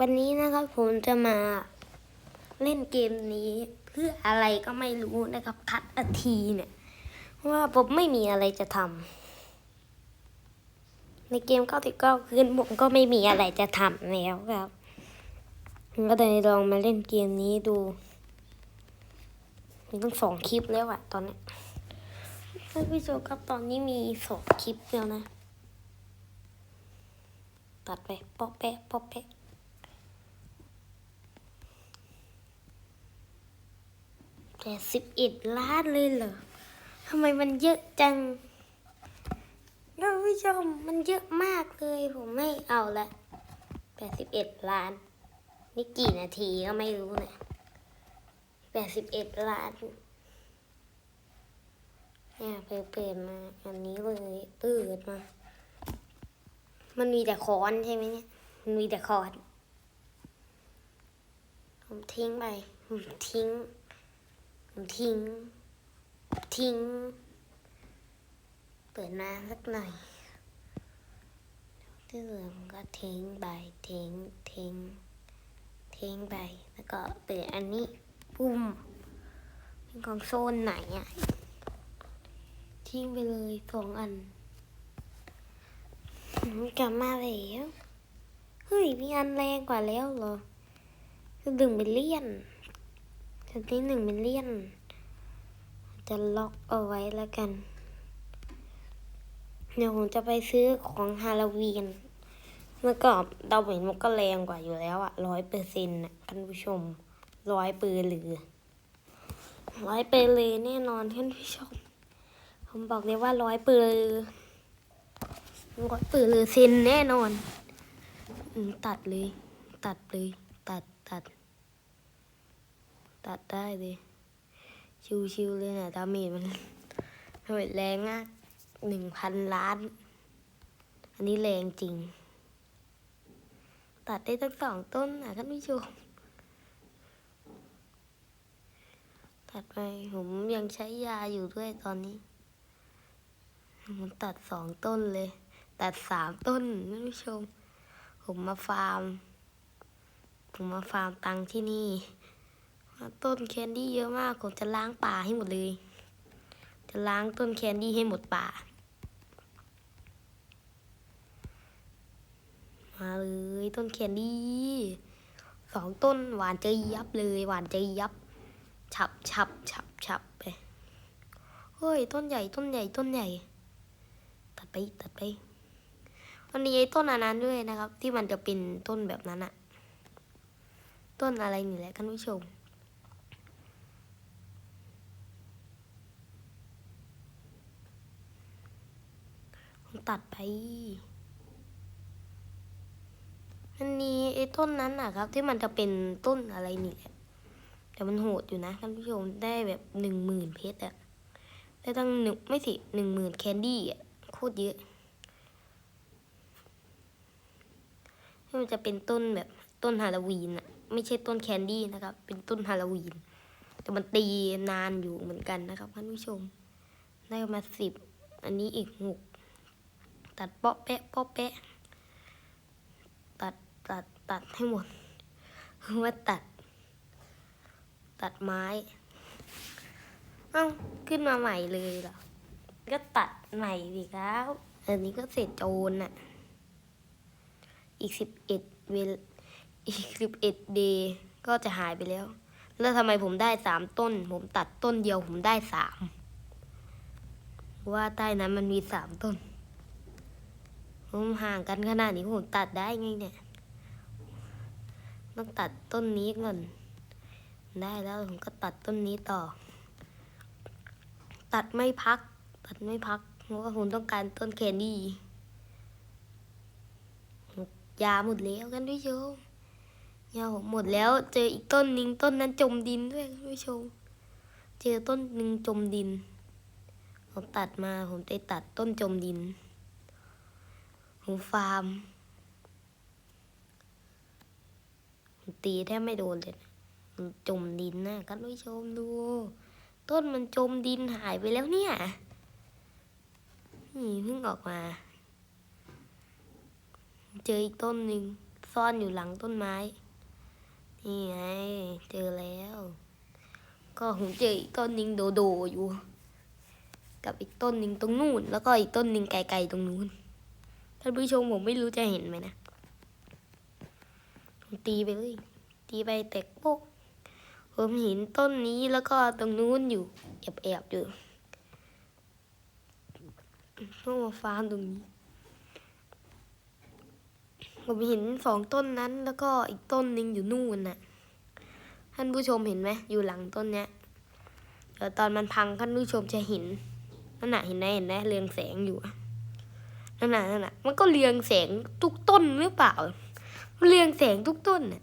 วันนี้นะครับผมจะมาเล่นเกมนี้เพื่ออะไรก็ไม่รู้นะครับคัดอาทีเนี่ยว่าผมไม่มีอะไรจะทำในเกม99คืนผมก็ไม่มีอะไรจะทำแล้วครับก็เลยลองมาเล่นเกมนี้ดูมีตั้งสองคลิปแล้วอะตอนนี้ท่านผู้ชมครับตอนนี้มีสองคลิปแล้วนะ ตัดไปป๊อกแปะป๊อกแปะ แต่สิบเอ็ดล้านเลยเหรอทำไมมันเยอะจังท่านผู้ชมมันเยอะมากเลยผมไม่เอาละแปดสิบเอ็ดล้าน นี่กี่นาทีก็ไม่รู้เนี่ยแปดสิบเอ็ดล้านเนี่ยเปิดเปิดมาอันนี้เลยเปิดมา มันมีแต่คอนใช่ไหมเนี่ย มันมีแต่คอน ผมทิ้งไป ผมทิ้ง ทิ้ง ทิ้ง เปิดมาสักหน่อยที่เหลือก็ทิ้งไปทิ้งทิ้ง ทิ้งไป แล้วก็เปิดอันนี้ปุ่มเป็นของโซนไหนอะ ทิ้งไปเลยสองอันกลับมาแล้วเฮ้ย มีอันแรงกว่าแล้วเหรอดึงเป็นเลี่ยน ชุดที่หนึ่งมิลเลียน จะล็อกเอาไว้แล้วกัน เดี๋ยวผมจะไปซื้อของฮาโลวีนเมื่อก่อนเดาเหมือนมันก็แรงกว่าอยู่แล้วอะร้อยเปอร์เซ็นต์ะท่านผู้ชมร้อยเปอร์หรือร้อยเปอร์เลยแน่นอนท่านผู้ชม ผมบอกเลยว่าร้อยเปอร์ร้อยเปอร์เลยเซนแน่นอน ตัดเลย ตัดเลย ตัดตัด ตัดได้เลย ชิวๆเลยนะดาเมจมันดาเมจแรงมากหนึ่งพันล้าน อันนี้แรงจริง ตัดได้ตั้งสองต้นนะท่านผู้ชม ตัดไปผมยังใช้ยาอยู่ด้วยตอนนี้ผมตัดสองต้นเลย ตัดสามต้นท่านผู้ชม ผมมาฟาร์ม ผมมาฟาร์มตังค์ที่นี่ ต้นแคนดี้เยอะมากผมจะล้างป่าให้หมดเลย จะล้างต้นแคนดี้ให้หมดป่า มาเลยต้นแคนดี้สองต้นหวานใจยับเลยหวานใจยับ ฉับฉับฉับฉับไปเฮ้ยต้นใหญ่ต้นใหญ่ต้นใหญ่ ตัดไปตัดไปมันมีไอ้ต้นอันนั้นด้วยนะครับ ที่มันจะเป็นต้นแบบนั้นอะต้นอะไรนี่แหละท่านผู้ชม ตัดไปมันมีไอ้ต้นนั้นนะครับ ที่มันจะเป็นต้นอะไรนี่แหละ แต่มันโหดอยู่นะท่านผู้ชมได้แบบหนึ่งหมื่นเพชรอะได้ตั้งหนึ่งไม่สิหนึ่งหมื่นแคนดี้อะโคตรเยอะที่มันจะเป็นต้นแบบต้นฮาโลวีนอะไม่ใช่ต้นแคนดี้นะครับ เป็นต้นฮาโลวีน แต่มันตีนานอยู่เหมือนกันนะครับท่านผู้ชม ได้มาสิบ อันนี้อีกหก ตัดเปาะแปะเปาะแปะตัดตัดตัดให้หมดว่าตัด ตัดไม้ เอ้า ขึ้นมาใหม่เลยเหรอ ก็ตัดใหม่ดีครับอันนี้ก็เสร็จโจน่ะ อีกสิบเอ็ดเวลอีกสิบเอ็ดเดย์ก็จะหายไปแล้ว แล้วทำไมผมได้สามต้น ผมตัดต้นเดียวผมได้สามว่าใต้นั้นมันมีสามต้น ผมห่างกันขนาดนี้ผมตัดได้ไงเนี่ย ต้องตัดต้นนี้ก่อน ได้แล้วผมก็ตัดต้นนี้ต่อ ตัดไม่พัก ตัดไม่พักเพราะว่าผมต้องการต้นแคนดี้ยาหมดแล้วกันด้วยชมยาผมหมดแล้วเจออีกต้นหนึงต้นนั้นจมดินด้วยกันด้วยชมเจอต้นหนึ่งจมดิน ผมตัดมาผมไปตัดต้นจมดิน ผมฟาร์มตีแทบไม่โดนเลยนะมันจมดินนะกันด้วยชมดู ต้นมันจมดินหายไปแล้วเนี่ย นี่เพิ่งออกมา เจออีกต้นหนึ่งซ่อนอยู่หลังต้นไม้ นี่ไงเจอแล้ว ก็ผมเจออีกต้นหนึ่งโดโดอยู่ กับอีกต้นหนึ่งตรงนู่น แล้วก็อีกต้นหนึ่งไกลๆตรงนู้น ท่านผู้ชมผมไม่รู้จะเห็นไหมนะผมตีไปเลยตีไปแตกโป๊กผมเห็นต้นนี้แล้วก็ตรงนู้นอยู่แอบๆอยู่ต้องมาฟาร์มตรงนี้ ผมเห็นสองต้นนั้นแล้วก็อีกต้นหนึ่งอยู่นู่นน่ะ ท่านผู้ชมเห็นไหมอยู่หลังต้นเนี้ยเดี๋ยวตอนมันพังท่านผู้ชมจะเห็นนั่นน่ะเห็นไหมเห็นไหมเรืองแสงอยู่อะ นั่นน่ะนั่นน่ะ มันก็เรืองแสงทุกต้นหรือเปล่า มันเรืองแสงทุกต้นน่ะ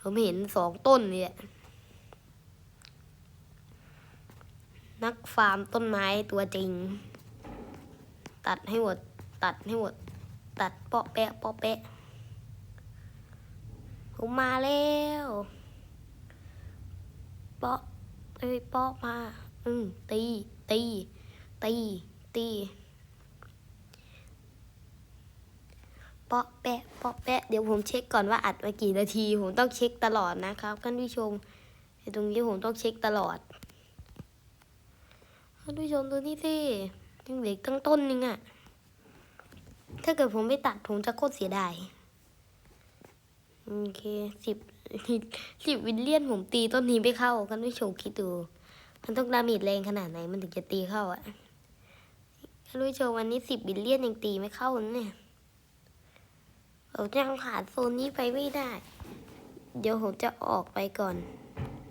ผมเห็นสองต้นเนี่ยนักฟาร์มต้นไม้ตัวจริง ตัดให้หมด ตัดให้หมด ตัดเปาะแปะเปาะแปะผมมาแล้วเปาะเอ้ยเปาะมา อืมตีตีตีตี ปาะแปะเปาะแปะเดี๋ยวผมเช็คก่อนว่าอัดมากี่นาที ผมต้องเช็คตลอดนะครับท่านผู้ชมไอ้ตรงนี้ผมต้องเช็คตลอดท่านผู้ชมดูนี่สิยังเหลืออกตั้งต้นนึงอะถ้าเกิดผมไม่ตัดผมจะโคตรเสียดายโอเคสิบสิบวิลเลียนผมตีต้นนี้ไม่เข้ากันไม่โชว์คิดดู มันต้องดาเมจแรงขนาดไหนมันถึงจะตีเข้าอะท่านผู้ชมวันนี้สิบวิลเลียนยังตีไม่เข้านะเนี่ย เรายังผ่านโซนนี้ไปไม่ได้ เดี๋ยวผมจะออกไปก่อน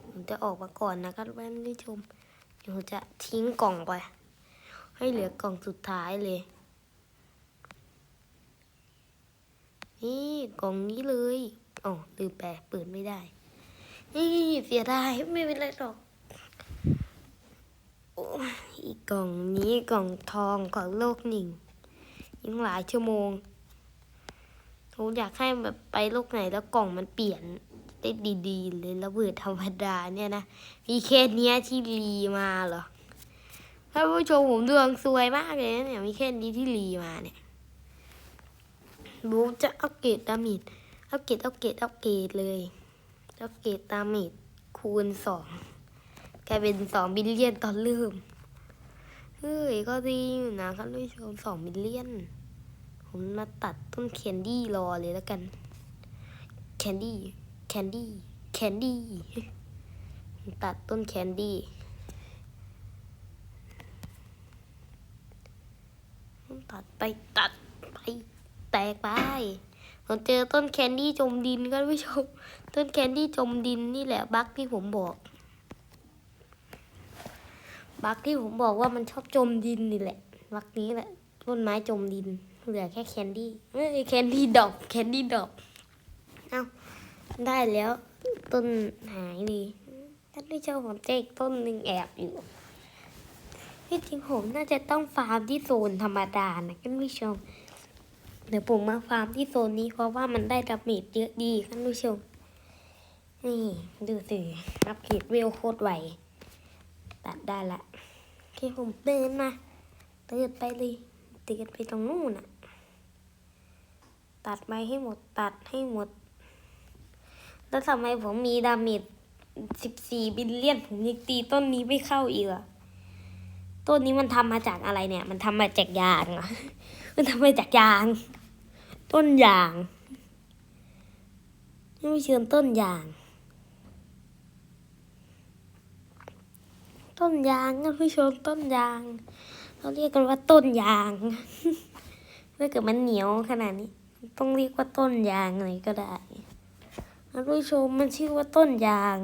ผมจะออกมาก่อนนะครับท่านผู้ชม เดี๋ยวผมจะทิ้งกล่องไป ให้เหลือกล่องสุดท้ายเลย นี่กล่องนี้เลยอ๋อลืมแปะเปิดไม่ได้ นี่เสียดายไม่เป็นไรหรอกอีกกล่องนี้กล่องทองของโลกหนึ่งยังหลายชั่วโมง ผมอยากให้แบบไปโลกไหนแล้วกล่องมันเปลี่ยนได้ดีๆเลยระเบิดธรรมดาเนี่ยนะมีแค่เนี้ยที่รีมาเหรอท่านผู้ชมผมดวงซวยมากเลยเนี่ย มีแค่นี้ที่รีมาเนี่ยรู้จะอัปเกรดดาเมจอัปเกรดอัปเกรดอัปเกรดเลยอัปเกรดดาเมจคูณสองกลายเป็นสองบิลเลียนตอนเริ่มเฮ้ยก็ดีอยู่นะครับท่านผู้ชมสองบิลเลียน ผมมาตัดต้นแคนดี้รอเลยแล้วกัน แคนดี้ แคนดี้ แคนดี้ ตัดต้นแคนดี้ตัดไปตัดไปแตกไปผมเจอต้นแคนดี้จมดินก็ไม่ชม ต้นแคนดี้จมดินนี่แหละบั๊กที่ผมบอกบั๊กที่ผมบอกว่ามันชอบจมดินนี่แหละบั๊กนี้แหละต้นไม้จมดิน เหลือแค่แคนดี้เอ้ยแคนดี้ดอกแคนดี้ดอกเอาได้แล้ว ต้นหายดีท่านผู้ชมผมเจกต้นหนึ่งแอบอยู่ที่จริงผมน่าจะต้องฟาร์มที่โซนธรรมดานะท่านผู้ชมเดี๋ยวผมมาฟาร์มที่โซนนี้เพราะว่ามันได้ดาเมจเยอะดีท่านผู้ชม นี่ดูสิอัปเกรดเวลโคตรไวตัดได้ละโอเคผมเดินมาเดินไปเลยเดินไปตรงนู้นน่ะ ตัดไม้ให้หมด ตัดให้หมด แล้วทำไมผมมีดาเมจสิบสี่บิลเลียน ผมยังตีต้นนี้ไม่เข้าอีกอะต้นนี้มันทำมาจากอะไรเนี่ย มันทำมาจากยางเหรอะมันทำมาจากยาง ต้นยางไม่เชิญต้นยาง ต้นยางนะผู้ชมต้นยางเราเรียกกันว่าต้นยางถ้าเกิดมันเหนียวขนาดนี้ ต้องเรียกว่าต้นยางเลยก็ได้ท่านผู้ชมมันชื่อว่าต้นยาง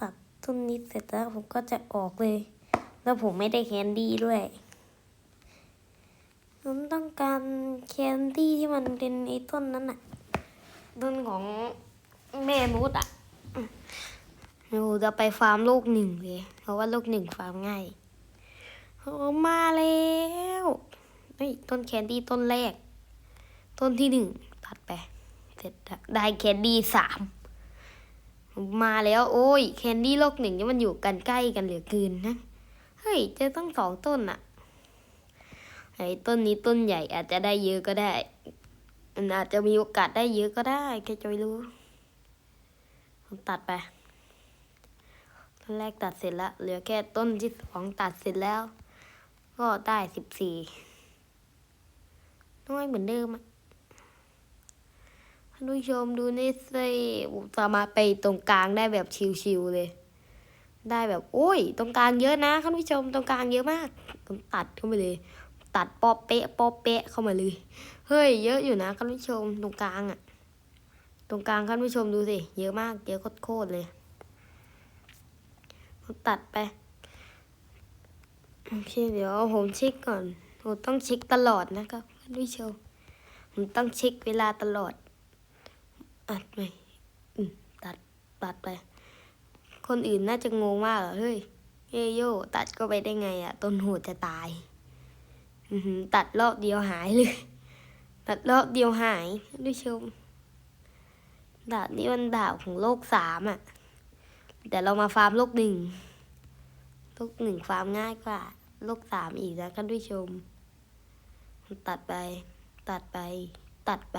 ตัดต้นนี้เสร็จแล้วผมก็จะออกเลย แล้วผมไม่ได้แคนดี้ด้วยผมต้องการแคนดี้ที่มันเป็นไอ้ต้นนั้นน่ะต้นของแม่มดอะหนูจะไปฟาร์มโลกหนึ่งเลย เพราะว่าโลกหนึ่งฟาร์มง่าย มาแล้ว เฮ้ยต้นแคนดี้ต้นแรก ต้นที่หนึ่งตัดไป เสร็จแล้วได้แคนดี้สามมาแล้วโอ้ยแคนดี้โลกหนึ่งนี่มันอยู่กันใกล้กันเหลือเกินนะ เฮ้ยจอตั้งสองต้นอะไอ้ต้นนี้ต้นใหญ่อาจจะได้เยอะก็ได้ มันอาจจะมีโอกาสได้เยอะก็ได้ใครจะไปรู้ตัดไป ต้นแรกตัดเสร็จแล้วเหลือแค่ต้นที่สองตัดเสร็จแล้ว ก็ได้สิบสี่ น้อยเหมือนเดิมอะท่านผู้ชมดูนี่สิสามารถไปตรงกลางได้แบบชิวๆเลย ได้แบบโอ้ย ตรงกลางเยอะนะท่านผู้ชมตรงกลางเยอะมากผมตัดเข้าไปเลย ตัดปอเป๊ะปอเป๊ะเข้ามาเลย เฮ้ยเยอะอยู่นะท่านผู้ชมตรงกลางอะตรงกลางท่านผู้ชมดูสิเยอะมากเยอะโคตรๆเลยผมตัดไปโอเคเดี๋ยวผมเช็คก่อนผมต้องเช็คตลอดนะครับ ท่านผู้ชมผมต้องเช็คเวลาตลอด อัดไหมอืมตัดตัดไป คนอื่นน่าจะงงมากอเฮ้ยเยโยตัดก็ไปได้ไงอะต้นโหดจะตายตัดรอบเดียวหายเลย ตัดรอบเดียวหายท่านผู้ชมดาบนี้มันดาบของโลกสามอะแต่เรามาฟาร์มโลกหนึ่ง โลกหนึ่งฟาร์มง่ายกว่า โลกสามอีกนะท่านผู้ชม ตัดไป ตัดไป ตัดไป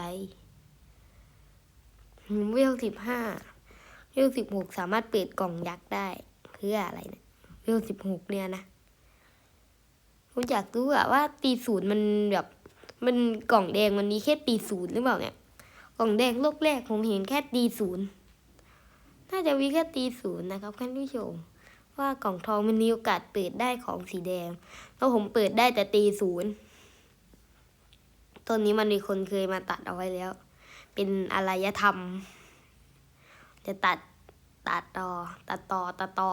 เวลสิบห้าเวลสิบหกสามารถเปิดกล่องยักษ์ได้เพื่ออะไรเนะเวลสิบหกเนี่ยนะผมอยากรู้อะว่าตีศูนย์มันแบบมันกล่องแดงมันมีแค่ตีศูนย์หรือเปล่าเนี่ย กล่องแดงโลกแรกผมเห็นแค่ตีศูนย์น่าจะมีแค่ตีศูนย์นะครับท่านผู้ชมว่ากล่องทองมันมีโอกาสเปิดได้ของสีแดง แล้วผมเปิดได้แต่ตีศูนย์ ต้นนี้มันมีคนเคยมาตัดเอาไว้แล้ว เป็นอารยธรรม จะตัดตัดต่อ ตัดต่อตัดต่อ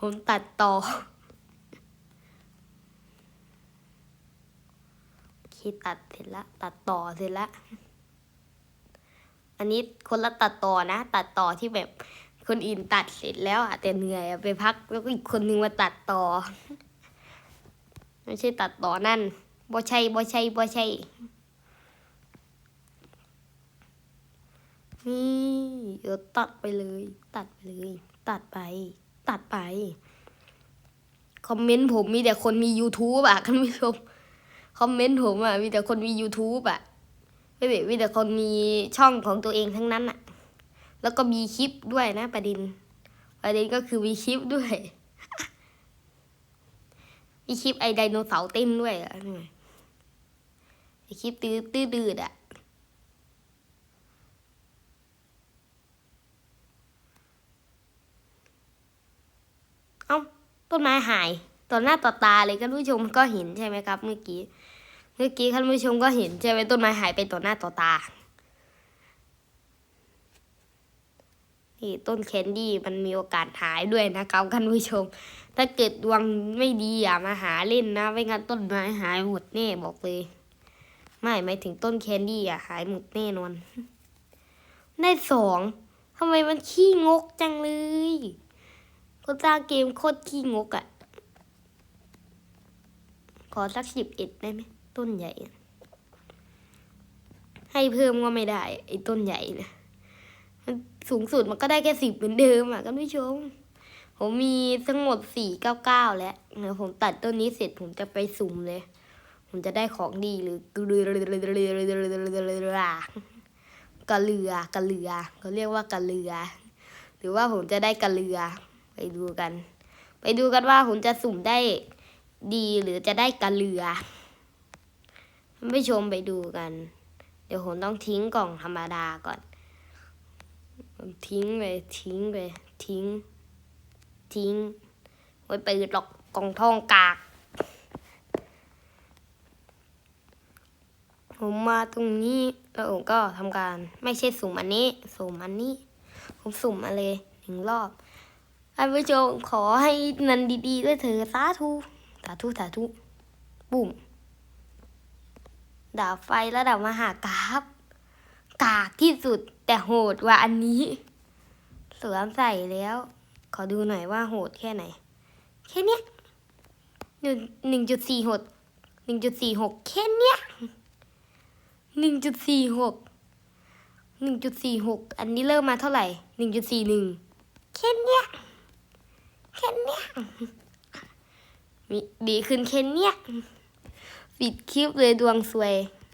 ผมตัดต่อโอเคตัดเสร็จละตัดต่อเสร็จละอันนี้คนละตัดต่อนะ ตัดต่อที่แบบคนอื่นตัดเสร็จแล้วอะแต่เหนื่อยอะไปพักแล้วก็อีกคนนึงมาตัดต่อ ไม่ใช่ตัดต่อนั่นบ่ใช่บ่ใช่บ่ใช่ นี่เดี๋ยวตัดไปเลย ตัดไปเลย ตัดไป ตัดไป คอมเมนต์ผมมีแต่คนมี YouTube อะท่านผู้ชม คอมเมนต์ผมอะมีแต่คนมี YouTube อะไม่แบบมีแต่คนมีช่องของตัวเองทั้งนั้นอะ แล้วก็มีคลิปด้วยนะประเด็นประเด็นก็คือมีคลิปด้วย มีคลิปไอไดโนเสาร์เต้นด้วยอะไงไอคลิปตื้อตื้อดืดอะ เอ้า ต้นไม้หายต่อหน้าต่อตาเลยท่านผู้ชมก็เห็นใช่ไหมครับ เมื่อกี้ เมื่อกี้ท่านผู้ชมก็เห็นใช่ไหมต้นไม้หายไปต่อหน้าต่อตา นี่ต้นแคนดี้มันมีโอกาสหายด้วยนะครับท่านผู้ชม ถ้าเกิดดวงไม่ดีอย่ามาหาเล่นนะ ไม่งั้นต้นไม้หายหมดแน่บอกเลย ไม่ไม่ถึงต้นแคนดี้อะหายหมดแน่นอน ได้สองทำไมมันขี้งกจังเลย คนสร้างเกมโคตรขี้งกอะ่ะ ขอสักสิบเอ็ดได้ไหมต้นใหญ่ ให้เพิ่มก็ไม่ได้ ไอ้ต้นใหญ่นะมันสูงสุดมันก็ได้แค่สิบเหมือนเดิมอะท่านผู้ชม ผมมีทั้งหมดสี่เก้าเก้าแล้วเดี๋ยวผมตัดต้นนี้เสร็จผมจะไปสุ่มเลย ผมจะได้ของดีหรือกระเรือกระเรือเขาเรียกว่ากระเรือ หรือว่าผมจะได้กระเรือ ไปดูกัน ไปดูกันว่าผมจะสุ่มได้ดีหรือจะได้กระเรือท่านผู้ชมไปดูกัน เดี๋ยวผมต้องทิ้งกล่องธรรมดาก่อนทิ้งไปทิ้งไปทิ้ง ทิ้งไว้ไปหลอกกล่องทองกาก ผมมาตรงนี้แล้วผมก็ทำการ ไม่ใช่สุ่มอันนี้ สุ่มอันนี้ ผมสุ่มมาเลยหนึ่งรอบ ท่านผู้ชมขอให้นันดีๆด้วยเถอะสาธุสาธุสาธุปุ่มดาบไฟระดับมหากราบกากที่สุดแต่โหดกว่าอันนี้สวมใส่แล้ว ขอดูหน่อยว่าโหดแค่ไหน แค่เนี้ยหนึ่งหนึ่งจุดสี่หกหนึ่งจุดสี่หกแค่เนี้ยหนึ่งจุดสี่หกหนึ่งจุดสี่หกอันนี้เริ่มมาเท่าไหร่หนึ่งจุดสี่หนึ่งแค่เนี้ย แค่เนี้ยมีดีขึ้นแค่เนี้ยปิดคลิปเลยดวงสวย